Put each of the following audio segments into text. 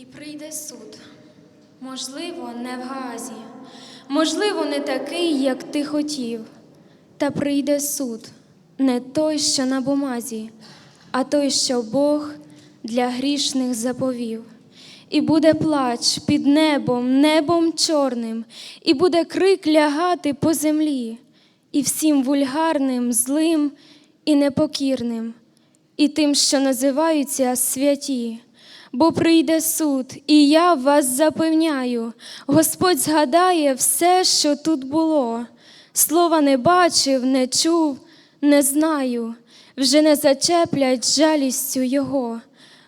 І прийде суд. Можливо, не в Газі, можливо, не такий, як ти хотів. Та прийде суд, не той, що на бумазі, а той, що Бог для грішних заповів. І буде плач під небом, небом чорним, і буде крик лягати по землі, і всім вульгарним, злим і непокірним, і тим, що називаються святі. Бо прийде суд, і я вас запевняю, Господь згадає все, що тут було. Слова не бачив, не чув, не знаю, вже не зачеплять жалістю Його,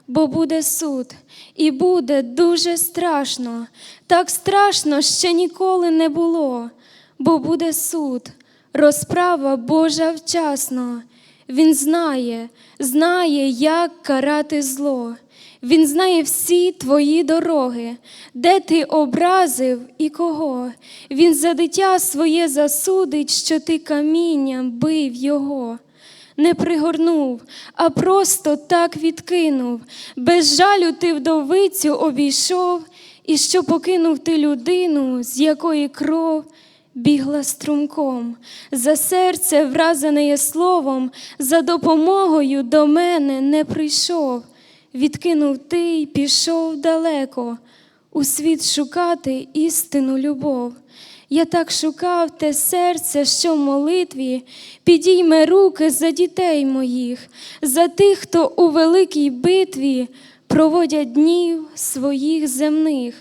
бо буде суд, і буде дуже страшно, так страшно ще ніколи не було, бо буде суд, розправа Божа вчасно. Він знає, знає, як карати зло. Він знає всі твої дороги, де ти образив і кого. Він за дитя своє засудить, що ти камінням бив його. Не пригорнув, а просто так відкинув. Без жалю ти вдовицю обійшов, і що покинув ти людину, з якої кров бігла струмком, за серце вразене словом, за допомогою до мене не прийшов. Відкинув ти й пішов далеко, у світ шукати істину любов. Я так шукав те серце, що в молитві підійме руки за дітей моїх, за тих, хто у великій битві проводять днів своїх земних.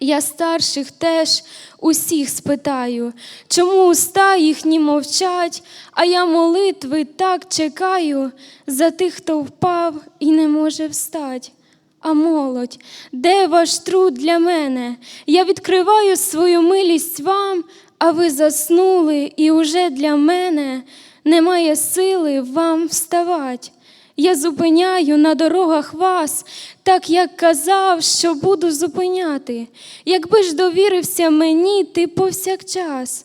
Я старших теж усіх спитаю, чому уста їхні мовчать, а я молитви так чекаю за тих, хто впав і не може встать. А молодь, де ваш труд для мене? Я відкриваю свою милість вам, а ви заснули, і уже для мене немає сили вам вставать. Я зупиняю на дорогах вас, так як казав, що буду зупиняти. Якби ж довірився мені ти повсякчас,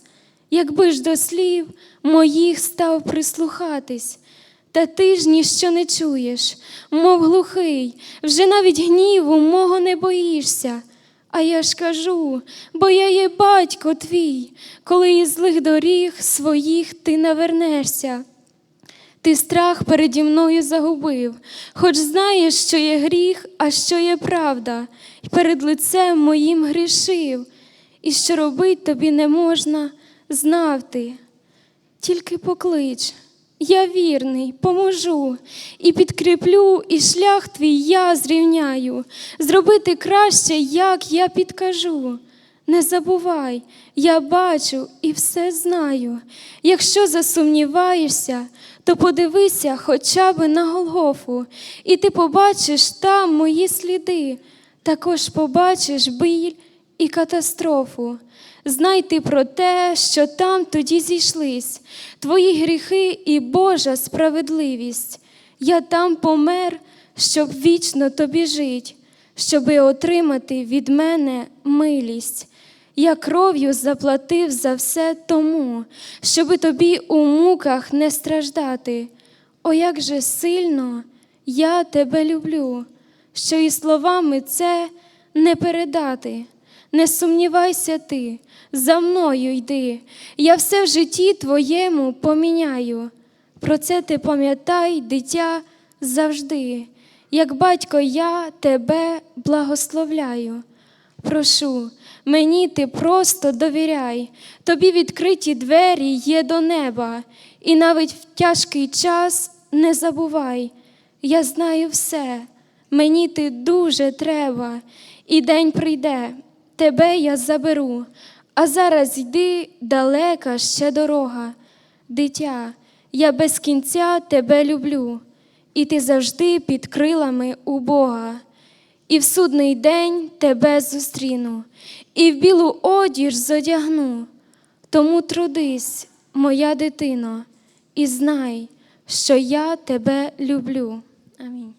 якби ж до слів моїх став прислухатись. Та ти ж ніщо не чуєш, мов глухий, вже навіть гніву мого не боїшся. А я ж кажу, бо я є батько твій, коли із злих доріг своїх ти навернешся. Ти страх переді мною загубив, хоч знаєш, що є гріх, а що є правда, і перед лицем моїм грішив, і що робить тобі не можна, знав ти. Тільки поклич, я вірний, поможу, і підкріплю, і шлях твій я зрівняю, зробити краще, як я підкажу. Не забувай, я бачу і все знаю. Якщо засумніваєшся, то подивися хоча б на Голгофу, і ти побачиш там мої сліди, також побачиш біль і катастрофу. Знай ти про те, що там тоді зійшлись, твої гріхи і Божа справедливість. Я там помер, щоб вічно тобі жить, щоби отримати від мене милість. Я кров'ю заплатив за все тому, щоби тобі у муках не страждати. О, як же сильно я тебе люблю, що і словами це не передати. Не сумнівайся ти, за мною йди, я все в житті твоєму поміняю. Про це ти пам'ятай, дитя, завжди, як батько я тебе благословляю. Прошу, мені ти просто довіряй, тобі відкриті двері є до неба, і навіть в тяжкий час не забувай. Я знаю все, мені ти дуже треба, і день прийде, тебе я заберу, а зараз йди далека ще дорога. Дитя, я без кінця тебе люблю, і ти завжди під крилами у Бога. І в судний день тебе зустріну, і в білу одіж зодягну. Тому трудись, моя дитино, і знай, що я тебе люблю. Амінь.